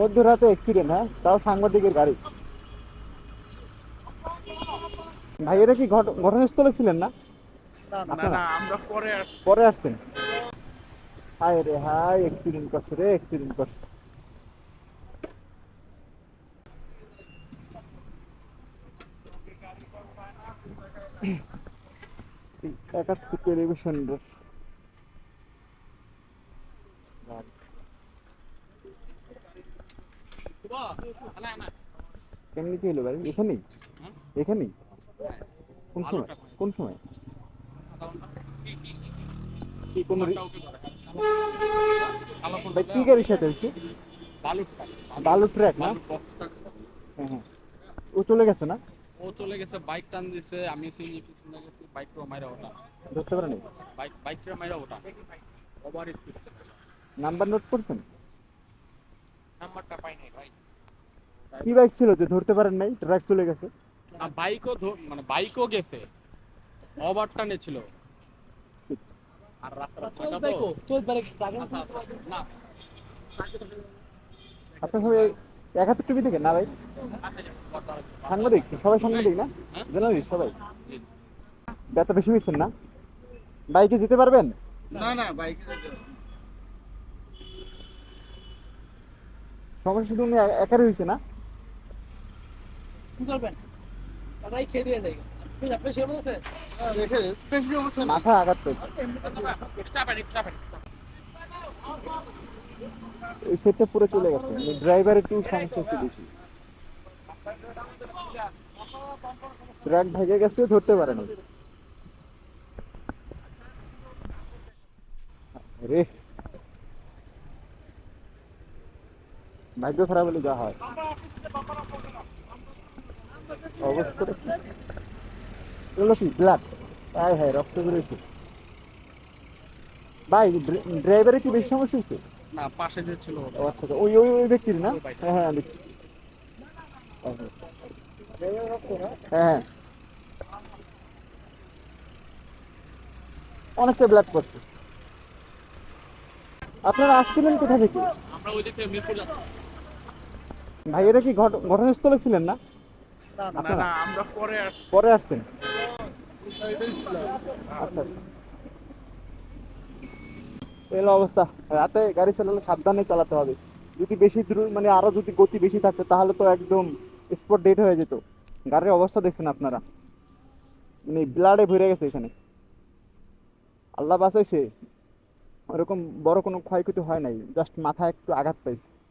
মধ্যরাতে অ্যাক্সিডেন্ট হ্যাঁ? তাও সাংবাদিকের গাড়ি। ভাই এরা কি ঘটনাস্থলে ছিলেন না? পরে আসছি। আসছেন? হায় রে হাই অ্যাক্সিডেন্ট করছে রে অ্যাক্সিডেন্ট করছে। একাত্তর টেলিভিশন কেমনি কি হলো ভাই? এখানেই? এখানেই? কোন সময়? কোন সময়? কি কোন ভাই কি গাড়ির সাথে হয়েছে? বালু ট্র্যাক না? হ্যাঁ হ্যাঁ। ও চলে গেছে না? ও চলে গেছে বাইক টান দিছে আমি সিঙ্গি পিছনে গেছি বাইক মাইরা ওটা ধরতে পারেনি? বাইক বাইক মাইরা ওটা ওভার স্পিড নাম্বার নোট করছেন? নাম্বারটা কি বাইক ছিল যে ধরতে পারেন নাই? ট্র্যাক চলে গেছে। আর বাইকও মানে বাইকও গেছে। ওভার টানে ছিল। আর রাস্তাটা ফাঁকা তো। আচ্ছা, আচ্ছা, না। আপনার সবাই একাত্তর টিভি থেকে না ভাই? সাংবাদিক? সবাই সাংবাদিক না? হ্যাঁ? জার্নালিস্ট সবাই। ব্যথা বেশি হয়েছেন না? বাইকে যেতে পারবেন? না না বাইকে সমস্যা শুধু একারই হয়েছে না? কি করবেন তারাই খেয়ে দিয়ে দেয় আপনি সে বলেছে অবস্থা মাথা আঘাত সেটটা পুরো চলে গেছে। ড্রাইভার একটু সমস্যা বেশি। ট্রাক ভেঙে গেছে ধরতে পারে না রে ভাগ্য খারাপ হলে যা হয়। অবস্থা এগুলো কি ব্লাড হায় হায় রক্ত বেরোচ্ছে ভাই ড্রাইভারের কি বেশি সমস্যা হচ্ছে না পাশে যে ছিল আচ্ছা। ওই ওই ওই ব্যক্তির না? হ্যাঁ হ্যাঁ দেখছি। হ্যাঁ, অনেকটা ব্লাড পড়ছে আপনারা আসছিলেন কোথা থেকে? আমরা ওই দিকে মিরপুর যাচ্ছি। ভাই এরা কি ঘটনাস্থলে ছিলেন না? পরে আসছি। পরে আসছেন? এই অবস্থা। রাতে গাড়ি চালালে সাবধানে চালাতে হবে। যদি বেশি দ্রুত মানে আরও যদি গতি বেশি থাকতো তাহলে তো একদম স্পট ডেট হয়ে যেত। গাড়ির অবস্থা দেখছেন আপনারা। মানে ব্লাডে ভরে গেছে এখানে। আল্লাহ বাঁচাইছে। ওরকম বড় কোনো ক্ষয়ক্ষতি হয় নাই। জাস্ট মাথায় একটু আঘাত পাইছে।